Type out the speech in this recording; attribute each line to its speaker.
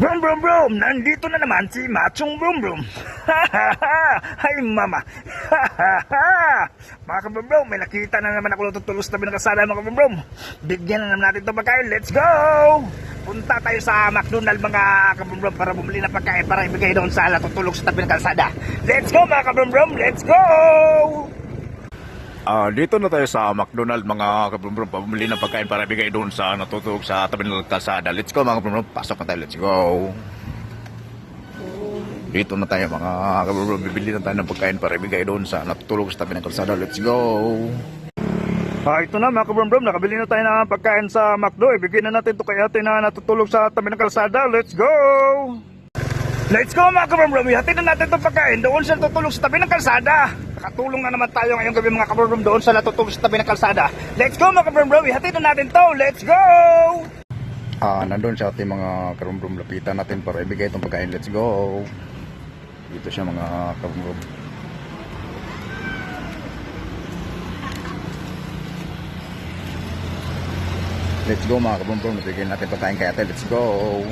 Speaker 1: Brum brum brum! Nandito na naman si Machong Brum Brum! Hay mama! mga kabrum brum, may nakita na naman ako tabi ng kasada mga kabrum brum! Bigyan na naman natin itong pagkain, let's go! Punta tayo sa McDonald mga kabrum brum para bumili ng pagkain para ibigay doon sa natutulog sa tabi ng kalsada. Let's go mga kabrum brum, let's go!
Speaker 2: Ah, dito na tayo sa McDonald mga kabrumbrum pabumili ng pagkain para bigay doon sa natutulog sa tabi ng kalsada. Let's go mga kabrumbrum, pasok na tayo, let's go. Dito na tayo mga kabrumbrum, bibili na tayo ng pagkain para ibigay doon sa natutulog sa tabi ng kalsada. Let's go.
Speaker 1: Ah, ito na mga kabrum brum, nakabili na tayo ng pagkain sa McDo. Ibigay na natin ito kay ate na natutulog sa tabi ng kalsada. Let's go! Let's go mga kabrum brum, ihatid na natin itong pagkain doon sa natutulog sa tabi ng kalsada. Nakatulong na naman tayo ngayong gabi mga kabrum brum doon sa natutulog sa tabi ng kalsada. Let's go mga kabrum brum, ihatid na natin to. Let's go!
Speaker 2: Ah, nandun siya ating mga kabrumbrum, lapitan natin para ibigay itong pagkain. Let's go. Dito siya mga kabrumbrum. Let's go mga kabrumbrum, ibigay natin pagkain kay ate. Let's go.